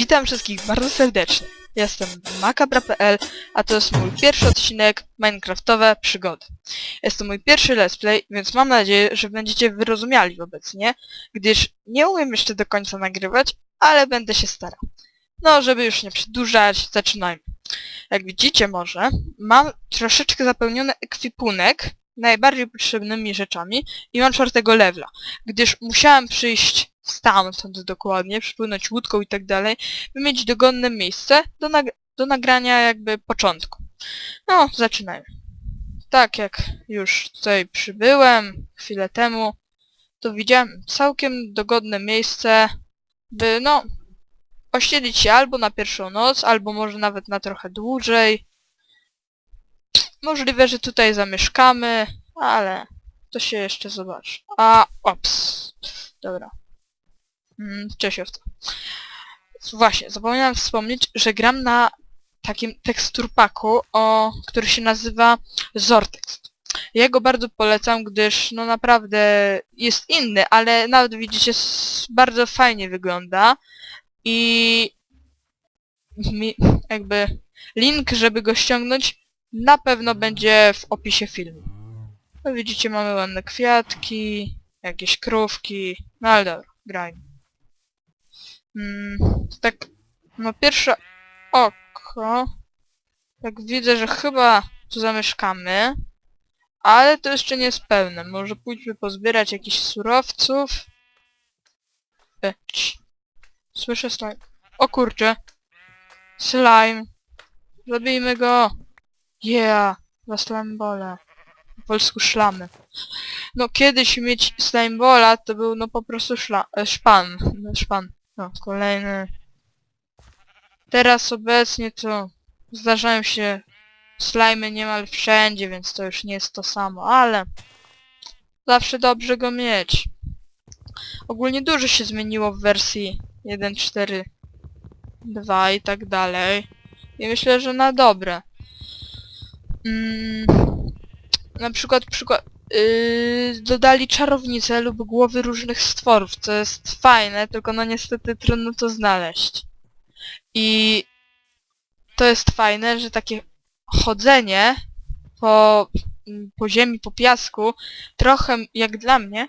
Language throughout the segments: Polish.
Witam wszystkich bardzo serdecznie. Jestem makabra.pl, a to jest mój pierwszy odcinek Minecraftowe przygody. Jest to mój pierwszy let's play, więc mam nadzieję, że będziecie wyrozumiali wobec mnie, gdyż nie umiem jeszcze do końca nagrywać, ale będę się starał. No, żeby już nie przedłużać, zaczynajmy. Jak widzicie może, mam troszeczkę zapełniony ekwipunek najbardziej potrzebnymi rzeczami i mam czwartego levela, gdyż musiałem przyjść stamtąd dokładnie, przypłynąć łódką i tak dalej, by mieć dogodne miejsce do, nag do nagrania jakby początku. No, zaczynajmy. Tak jak już tutaj przybyłem chwilę temu, to widziałem całkiem dogodne miejsce, by no, osiedlić się albo na pierwszą noc, albo może nawet na trochę dłużej. Możliwe, że tutaj zamieszkamy, ale to się jeszcze zobaczy. A, ops. Dobra. Mm, Cześć owca. Właśnie, zapomniałem wspomnieć, że gram na takim teksturpaku, o, który się nazywa Zortex. Ja go bardzo polecam, gdyż no naprawdę jest inny, ale nawet widzicie, bardzo fajnie wygląda i mi, jakby link, żeby go ściągnąć, na pewno będzie w opisie filmu. No widzicie, mamy ładne kwiatki, jakieś krówki, no ale dobra, grajmy. Mm, tak, no pierwsze oko, tak widzę, że chyba tu zamieszkamy, ale to jeszcze nie jest pełne. Może pójdźmy pozbierać jakichś surowców. E. Słyszę slime. O kurczę. Slime. Zabijmy go. Yeah. Za slimebola. Po polsku szlamy. No kiedyś mieć slimebola to był no po prostu szla e, szpan. Szpan. No, kolejny. Teraz obecnie to zdarzają się slimy niemal wszędzie, więc to już nie jest to samo, ale zawsze dobrze go mieć. Ogólnie dużo się zmieniło w wersji 1.4.2 i tak dalej. I myślę, że na dobre. Mm, na przykład, przykład yy, dodali czarownice lub głowy różnych stworów, co jest fajne, tylko no niestety trudno to znaleźć. I to jest fajne, że takie chodzenie po, po ziemi, po piasku, trochę jak dla mnie,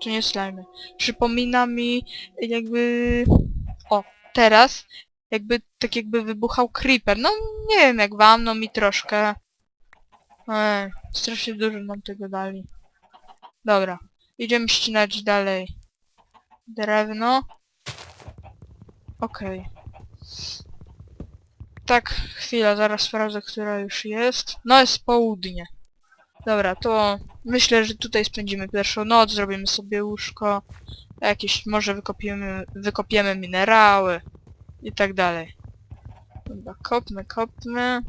to nie slajmy, przypomina mi jakby, o, teraz, jakby, tak jakby wybuchał creeper, no nie wiem jak wam, no mi troszkę, Ej, strasznie dużo nam tego dali. Dobra, idziemy ścinać dalej drewno. Okej. Tak, chwila, zaraz sprawdzę, która już jest. No jest południe. Dobra, to myślę, że tutaj spędzimy pierwszą noc, zrobimy sobie łóżko, jakieś może wykopiemy, wykopiemy minerały i tak dalej. Dobra, kopmy, kopmy.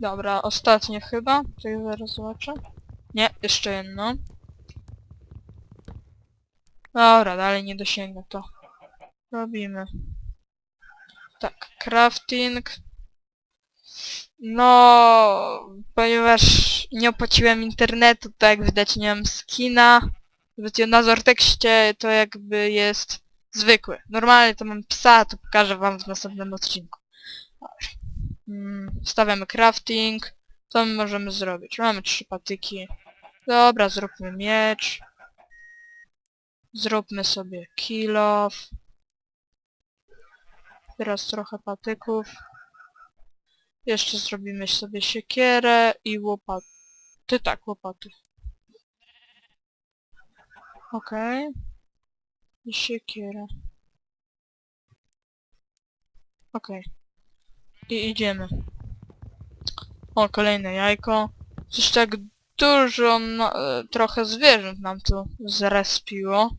Dobra, ostatnie chyba. Tutaj zaraz zobaczę. Nie, jeszcze jedno. Dobra, dalej nie dosięgnę to. Robimy. Tak, crafting. No, ponieważ nie opłaciłem internetu, to jak widać nie mam skina. Na Zortekście to jakby jest zwykły. Normalnie to mam psa, to pokażę wam w następnym odcinku. Mm, Stawiamy crafting. Co my możemy zrobić? Mamy trzy patyki. Dobra, zróbmy miecz. Zróbmy sobie kill off. Teraz trochę patyków. Jeszcze zrobimy sobie siekierę i łopaty. Tak, łopaty. Okej. I siekierę. Okej. I idziemy. O, kolejne jajko. Coś tak dużo, no, trochę zwierząt nam tu zrespiło.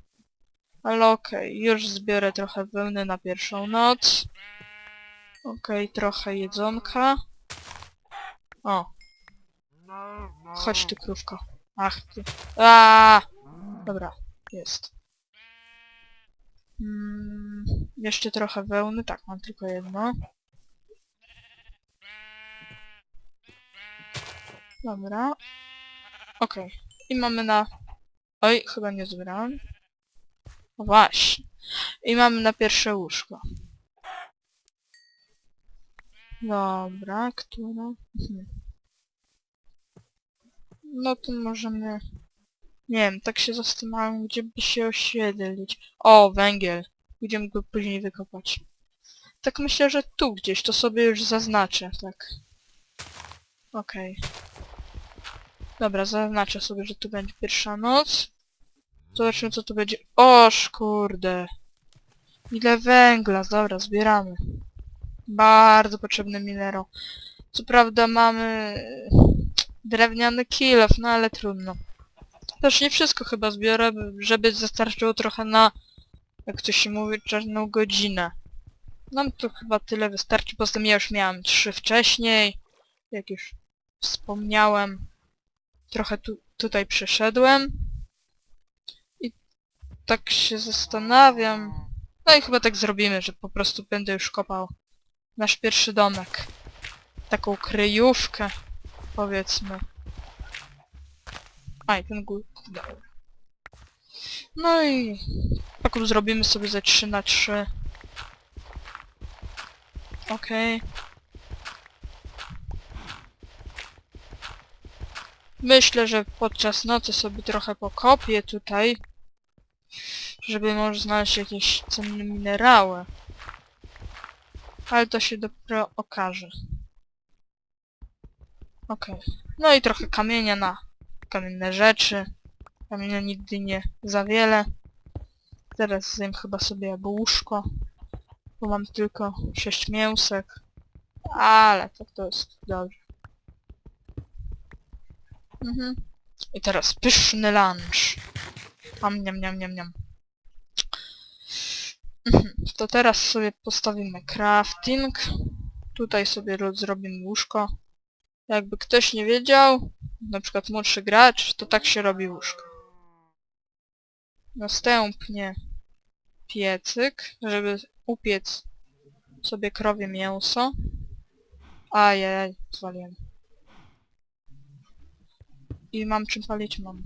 Ale okej, już zbiorę trochę wełny na pierwszą noc. Okej, trochę jedzonka. O. Chodź tu, krówko. Ach, ty. Aaaa! Dobra, jest. Mm, jeszcze trochę wełny. Tak, mam tylko jedno. Dobra. Okej. I mamy na... Oj, chyba nie zbierałem. No właśnie. I mamy na pierwsze łóżko. Dobra, która? Mhm. No to możemy... Nie wiem, tak się zastanawiam, gdzie by się osiedlić. O, węgiel. Będziemy go później wykopać. Tak myślę, że tu gdzieś, to sobie już zaznaczę, tak. Okej. Dobra, zaznaczę sobie, że tu będzie pierwsza noc. Zobaczymy, co tu będzie. Oż, kurde. Ile węgla, dobra, zbieramy. Bardzo potrzebny minerał. Co prawda mamy drewniany kilof, no ale trudno. Też nie wszystko chyba zbiorę, by- żeby zastarczyło trochę na, jak to się mówi, czarną godzinę. Nam to chyba tyle wystarczy, poza tym ja już miałem trzy wcześniej, jak już wspomniałem. Trochę tu, tutaj przeszedłem. I tak się zastanawiam. No i chyba tak zrobimy, że po prostu będę już kopał nasz pierwszy domek. Taką kryjówkę, powiedzmy. A i ten gór. No i taką zrobimy sobie ze 3 na 3 Okej. Myślę, że podczas nocy sobie trochę pokopię tutaj, żeby może znaleźć jakieś cenne minerały. Ale to się dopiero okaże. Okej. No i trochę kamienia na kamienne rzeczy. Kamienia nigdy nie za wiele. Teraz zjem chyba sobie jabłuszko. Bo mam tylko 6 mięsek. Ale to, to jest dobrze. Mhm. I teraz pyszny lunch. Am, niam, niam, niam, niam. Mhm. To teraz sobie postawimy crafting. Tutaj sobie ro- zrobimy łóżko. Jakby ktoś nie wiedział, na przykład młodszy gracz, to tak się robi łóżko. Następnie piecyk, żeby upiec sobie krowie mięso. Ajaj, zwaliłem. I mam czym palić? Mam.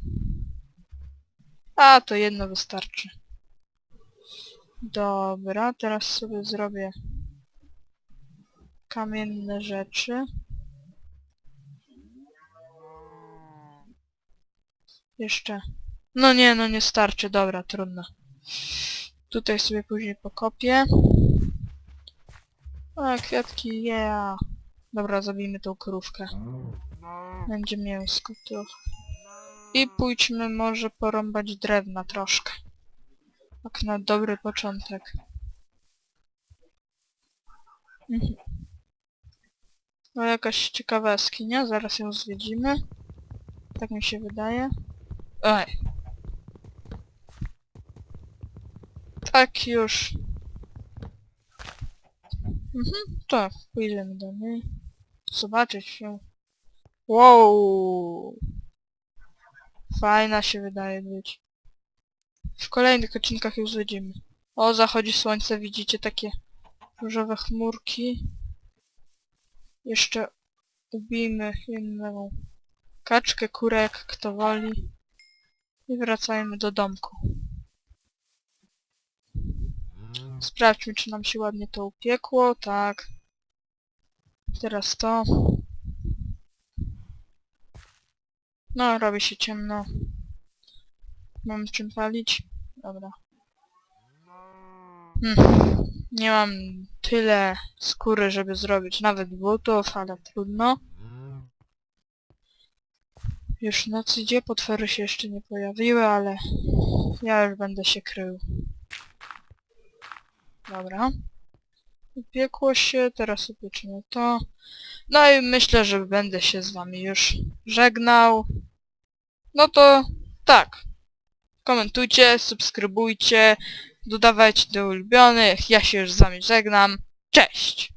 A, to jedno wystarczy. Dobra, teraz sobie zrobię kamienne rzeczy. Jeszcze. No nie, no nie starczy, dobra, trudno. Tutaj sobie później pokopię. A, kwiatki, yeah. Dobra, zabijmy tą krówkę. Będzie mięsko trochę. I pójdźmy może porąbać drewna troszkę. Tak na dobry początek. Mhm. No jakaś ciekawa jaskinia, zaraz ją zwiedzimy. Tak mi się wydaje. Oj. Tak już. Mhm, tak, pójdziemy do niej. Zobaczyć się. Wow! Fajna się wydaje być. W kolejnych odcinkach już zwiedzimy. O, zachodzi słońce, widzicie takie różowe chmurki. Jeszcze ubijmy jedną kaczkę, kurę, jak kto woli. I wracajmy do domku. Sprawdźmy, czy nam się ładnie to upiekło. Tak. Teraz to. No, robi się ciemno. Mam czym palić? Dobra. Hmm. Nie mam tyle skóry, żeby zrobić nawet butów, ale trudno. Już noc idzie, potwory się jeszcze nie pojawiły, ale ja już będę się krył. Dobra. Upiekło się, teraz upieczymy to. No i myślę, że będę się z wami już żegnał. No to tak. Komentujcie, subskrybujcie, dodawajcie do ulubionych. Ja się już z wami żegnam. Cześć!